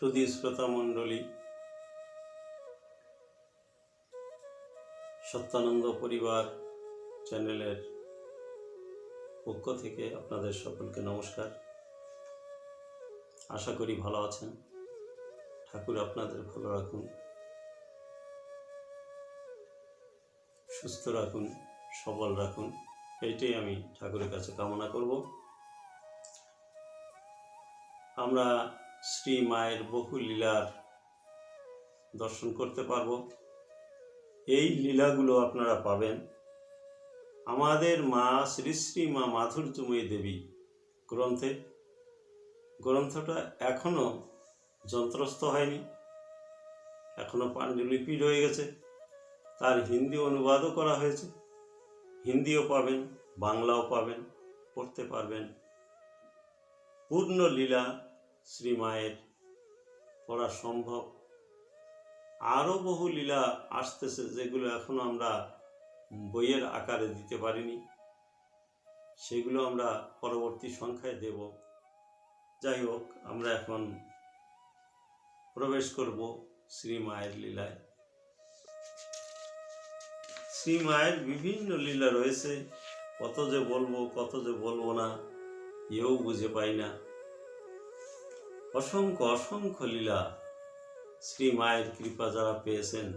সুধী শ্রোতা মণ্ডলী, সত্যানন্দ পরিবার চ্যানেলের পক্ষ থেকে আপনাদের সকলকে নমস্কার। আশা করি ভালো আছেন। ঠাকুর আপনাদের ভালো রাখুন, সুস্থ রাখুন, সবল রাখুন। এইটাই আমি ঠাকুরের কাছে কামনা করব। আমরা শ্রী মায়ের বহু লীলার দর্শন করতে পারব। এই লীলাগুলো আপনারা পাবেন। আমাদের মা শ্রী শ্রী মা মাধুর্যময়ী দেবী গ্রন্থে। গ্রন্থটা এখনও যন্ত্রস্থ হয়নি। এখনও পাণ্ডুলিপি রয়ে গেছে। তার হিন্দি অনুবাদও করা হয়েছে। হিন্দিও পাবেন, বাংলাও পাবেন, পড়তে পারবেন। পূর্ণ লীলা শ্রী মায়ের পড়া সম্ভব। আরও বহু লীলা আসতেছে যেগুলো এখনও আমরা বইয়ের আকারে দিতে পারিনি। সেগুলো আমরা পরবর্তী সংখ্যায় দেব। যাই হোক, আমরা এখন প্রবেশ করব শ্রী মায়ের লীলায়। শ্রী মায়ের বিভিন্ন লীলা রয়েছে। কত যে বলব, কত যে বলব না এও বুঝে পাই না। অসংখ্য অসংখ্য লীলা। শ্রী মায়ের কৃপা যারা পেয়েছেন,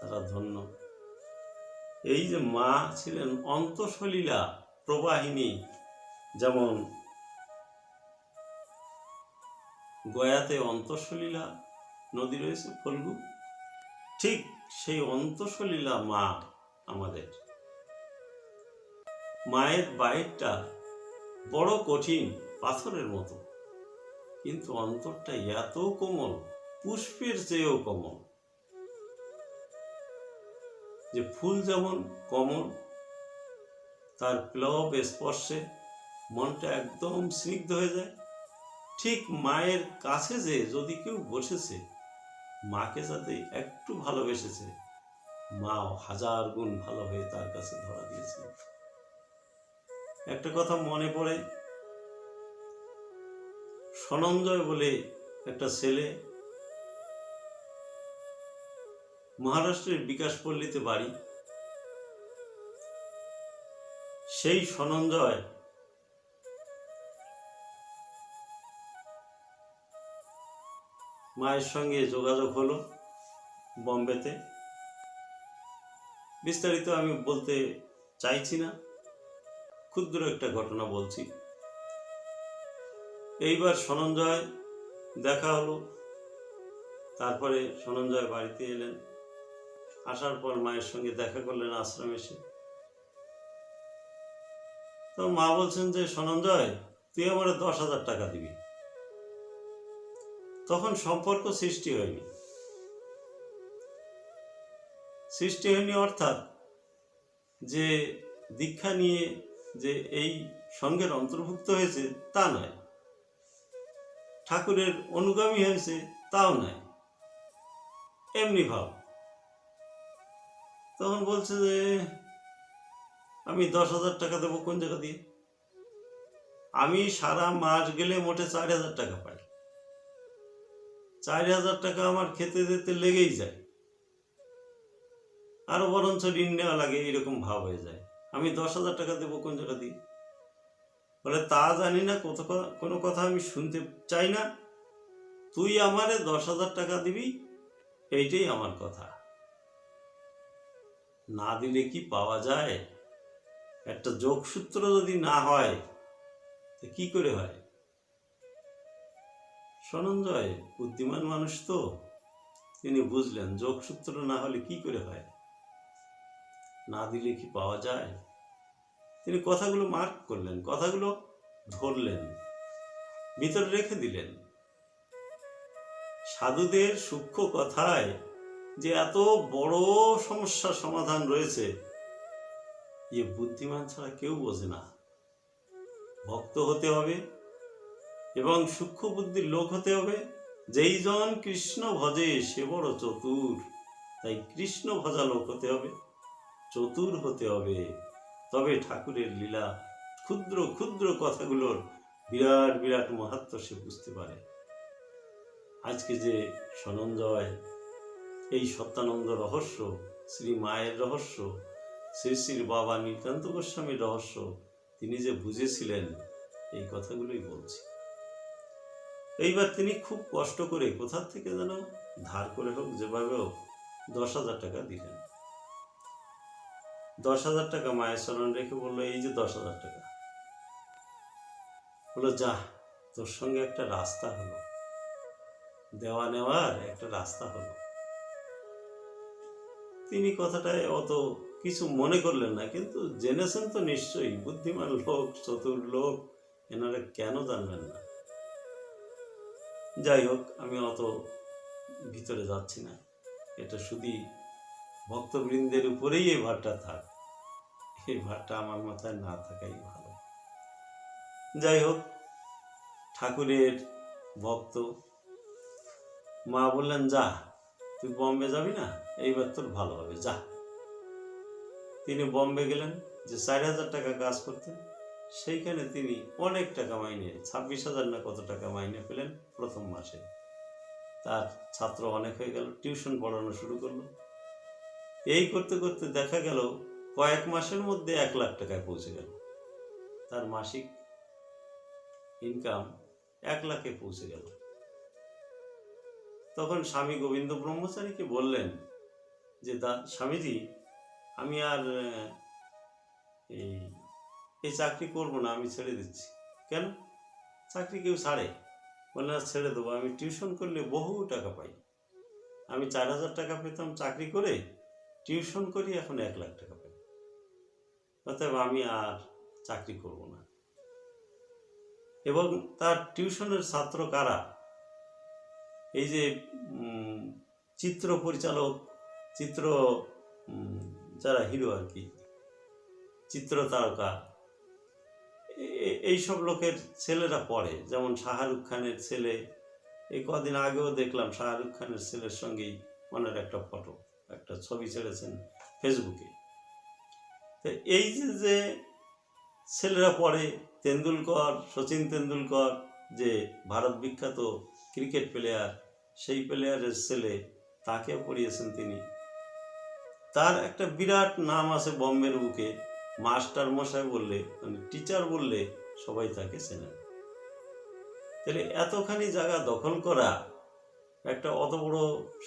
তারা ধন্য। এই যে মা ছিলেন অন্তঃসলীলা প্রবাহিনী, যেমন গয়াতে অন্তঃসলীলা, নদী রয়েছে ফল্গু, ঠিক সেই অন্তঃসলীলা মা আমাদের। মায়ের বাইরটা বড় কঠিন পাথরের মতো। কিন্তু অন্তরটা এত কোমল, পুষ্পের চেয়েও কোমল। যে ফুল যেমন কোমল, তার প্লব স্পর্শে মনটা একদম স্নিগ্ধ হয়ে যায়। ঠিক মায়ের কাছে যে যদি কেউ বসেছে, মাকে যাতে একটু ভালোবেসেছে মা হাজার গুণ ভালো হয়ে তার কাছে ধরা দিয়েছে। একটা কথা মনে পড়ে সনঞ্জয় বলে একটা ছেলে মহারাষ্ট্রের বিকাশপল্লীতে বাড়ি। সেই সনঞ্জয় মায়ের সঙ্গে যোগাযোগ হলো বম্বেতে। বিস্তারিত আমি বলতে চাইছি না। ক্ষুদ্র একটা ঘটনা বলছি। এইবার সনঞ্জয় দেখা হলো। তারপরে সনঞ্জয় বাড়িতে এলেন। আসার পর মায়ের সঙ্গে দেখা করলেন আশ্রমে এসে। তো মা বলছেন যে, সনঞ্জয়, তুই আমার দশ হাজার টাকা দিবি। তখন সম্পর্ক সৃষ্টি হয়নি। সৃষ্টি হয়নি অর্থাৎ যে দীক্ষা নিয়ে যে এই সঙ্গের অন্তর্ভুক্ত হয়েছে তা নয়। ঠাকুরের অনুগামী হয়েছে, তাও নয় এমনি ভাব। তখন বলছে যে, আমি দশ হাজার টাকা দেবো কোন জায়গা দিয়ে? আমি সারা মাস গেলে মোটে চার হাজার টাকা পাই। চার হাজার টাকা আমার খেতে যেতে লেগেই যায়। আরও বরঞ্চ ঋণ নেওয়া লাগে, এরকম ভাব হয়ে যায়। আমি দশ হাজার টাকা দেবো কোন জায়গা দিয়ে? বলে, তা জানি না, কত কোনো কথা আমি শুনতে চাই না। তুই আমারে দশ হাজার টাকা দিবি, এইটাই আমার কথা। না দিলে কি পাওয়া যায়? একটা যোগসূত্র যদি না হয়, তো কি করে হয়? সনঞ্জয়, বুদ্ধিমান মানুষ তো, তিনি বুঝলেন, যোগসূত্র না হলে কি করে হয়? না দিলে কি পাওয়া যায়? তিনি কথাগুলো মার্ক করলেন, কথাগুলো ধরলেন, ভিতরে রেখে দিলেন। সাধুদের সূক্ষ্ম কথায় যে এত বড় সমস্যার সমাধান রয়েছে, এ বুদ্ধিমান ছাড়া কেউ বোঝে না। ভক্ত হতে হবে এবং সূক্ষ্ম বুদ্ধির লোক হতে হবে। যেই জন কৃষ্ণ ভজে সে বড় চতুর, তাই কৃষ্ণ ভজা লোক হতে হবে, চতুর হতে হবে। তবে ঠাকুরের লীলা ক্ষুদ্র ক্ষুদ্র কথাগুলোর বিরাট বিরাট মাহাত্ম সে বুঝতে পারে। আজকে যে সনঞ্জয় এই সত্যানন্দ রহস্য, শ্রী মায়ের রহস্য, শ্রী শ্রীর বাবা নিতান্ত গোস্বামীর রহস্য, তিনি যে বুঝেছিলেন, এই কথাগুলোই বলছি। এইবার তিনি খুব কষ্ট করে কোথা থেকে যেন ধার করে হোক, যেভাবে হোক, দশ হাজার টাকা দিলেন। দশ হাজার টাকা, মায়ের স্মরণ রেখে বলল, এই যে দশ হাজার টাকা। বলল, যা, তোর সঙ্গে একটা রাস্তা হলো। দেওয়া নেওয়ার একটা রাস্তা হলো। তিনি কথাটায় অত কিছু মনে করলেন না, কিন্তু জেনেছেন তো নিশ্চয়ই, বুদ্ধিমান লোক, চতুর লোক, এনারা কেন জানবেন না? যাই হোক, আমি অত ভিতরে যাচ্ছি না। এটা শুধুই ভক্তবৃন্দের উপরেই এই ভারটা থাক। এই ভারটা আমার মাথায় না থাকাই ভালো। যাই হোক, ঠাকুরের ভক্ত। মা বললেন, যা, তুই বম্বে যাবি না? এইবার তোর ভালো হবে, যা। তিনি বম্বে গেলেন, যে চার হাজার টাকা কাজ করতেন, সেইখানে তিনি অনেক টাকা মাইনে, ছাব্বিশ হাজার না কত টাকা মাইনে পেলেন প্রথম মাসে। তার ছাত্র অনেক হয়ে গেল, টিউশন পড়ানো শুরু করল। এই করতে করতে দেখা গেল কয়েক মাসের মধ্যে এক লাখ টাকায় পৌঁছে গেল। তার মাসিক ইনকাম এক লাখে পৌঁছে গেল। তখন স্বামী গোবিন্দ ব্রহ্মচারীকে বললেন যে দা স্বামীজি, আমি আর এই এই চাকরি করব না, আমি ছেড়ে দিচ্ছি। কেন? চাকরি কেউ ছাড়ে। বলে না, ছেড়ে দেবো। আমি টিউশন করলে বহু টাকা পাই। আমি চার হাজার টাকা পেতাম চাকরি করে, টিউশন করি, এখন এক লাখ টাকা অতএব আমি আর চাকরি করব না। এবং তার টিউশনের ছাত্র কারা? এই যে চিত্র পরিচালক, চিত্র যারা হিরো আর কি, চিত্র তারকা এইসব লোকের ছেলেরা পড়ে। যেমন শাহরুখ খানের ছেলে, এই কদিন আগেও দেখলাম শাহরুখ খানের ছেলের সঙ্গেই ওনার একটা ফটো, একটা ছবি ছেড়েছেন ফেসবুকে। এই যে যে ছেলেরা পড়ে, তেন্ডুলকর, সচিন তেন্ডুলকর, যে ভারত বিখ্যাত ক্রিকেট প্লেয়ার সেই প্লেয়ারের ছেলে তাকে পড়িয়েছেন তিনি। তার একটা বিরাট নাম আছে বম্বের বুকে। মাস্টার মশাই বললে মানে টিচার বললে, সবাই তাকে চেনেন তাহলে এতখানি জায়গা দখল করা একটা অত বড়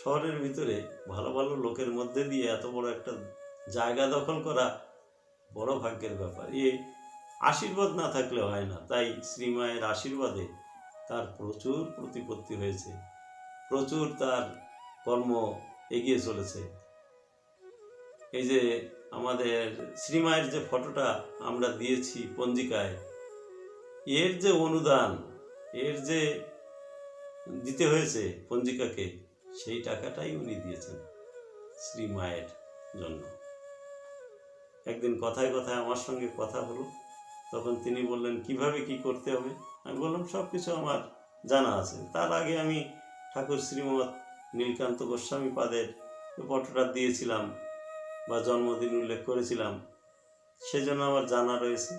শহরের ভিতরে, ভালো ভালো লোকের মধ্যে দিয়ে এত বড় একটা জায়গা দখল করা বড় ভাগ্যের ব্যাপার। এ আশীর্বাদ না থাকলে হয় না। তাই শ্রীমায়ের আশীর্বাদে তার প্রচুর প্রতিপত্তি হয়েছে। প্রচুর তার কর্ম এগিয়ে চলেছে। এই যে আমাদের শ্রীমায়ের যে ফটোটা আমরা দিয়েছি পঞ্জিকায়, এর যে অনুদান, এর যে দিতে হয়েছে পঞ্জিকাকে, সেই টাকাটাই উনি দিয়েছেন শ্রীমায়ের জন্য। একদিন কথায় কথায় আমার সঙ্গে কথা হলো। তখন তিনি বললেন, কীভাবে কি করতে হবে? আমি বললাম সব কিছু আমার জানা আছে। তার আগে আমি ঠাকুর শ্রীমৎ নীলকান্ত গোস্বামী পাদের ফটোটা দিয়েছিলাম বা জন্মদিন উল্লেখ করেছিলাম, সেজন্য আমার জানা রয়েছে।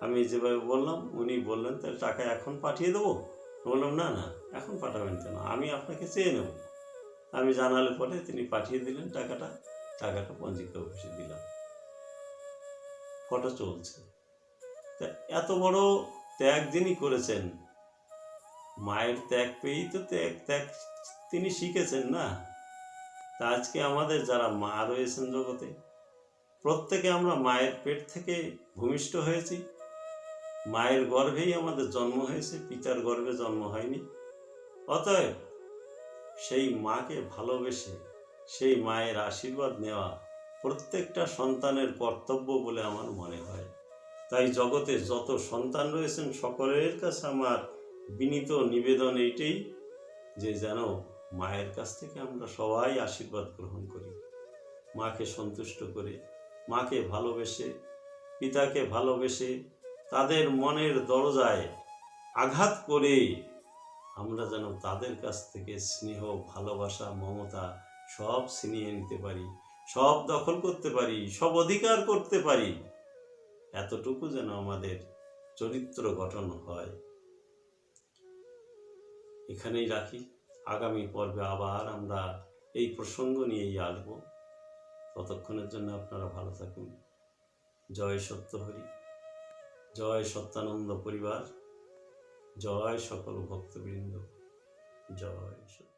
আমি যেভাবে বললাম, উনি বললেন, তাহলে টাকা এখন পাঠিয়ে দেবো? বললাম, না না, এখন পাঠাবেন কেন? আমি আপনাকে চেয়ে নেব। আমি জানালে পরে তিনি পাঠিয়ে দিলেন টাকাটা। টাকাটা পঞ্জিকা অফিসে দিলাম। ফটো চলছে। এত বড় ত্যাগ যিনি করেছেন, মায়ের ত্যাগ পেয়েই তো ত্যাগ ত্যাগ তিনি শিখেছেন না। তা আজকে আমাদের যারা মা রয়েছেন জগতে, প্রত্যেকে আমরা মায়ের পেট থেকে ভূমিষ্ঠ হয়েছি। মায়ের গর্ভেই আমাদের জন্ম হয়েছে, পিতার গর্ভে জন্ম হয়নি। অতএব সেই মাকে ভালোবেসে সেই মায়ের আশীর্বাদ নেওয়া প্রত্যেকটা সন্তানের কর্তব্য বলে আমার মনে হয়। তাই জগতে যত সন্তান রয়েছেন, সকলের কাছে আমার বিনীত নিবেদন এইটাই যে যেন মায়ের কাছ থেকে আমরা সবাই আশীর্বাদ গ্রহণ করি। মাকে সন্তুষ্ট করে, মাকে ভালোবেসে, পিতাকে ভালোবেসে, তাদের মনের দরজায় আঘাত করে আমরা যেন তাদের কাছ থেকে স্নেহ, ভালোবাসা, মমতা সব ছিনিয়ে নিতে পারি। সব দখল করতে পারি, সব অধিকার করতে পারি। এতটুকু যেন আমাদের চরিত্র গঠন হয়। এখানেই রাখি। আগামী পর্বে আবার আমরা এই প্রসঙ্গ নিয়েই আসব। ততক্ষণের জন্য আপনারা ভালো থাকুন। জয় সত্য হরি জয় সত্যানন্দ পরিবার। জয় সকল ভক্তবৃন্দ। জয় সত্য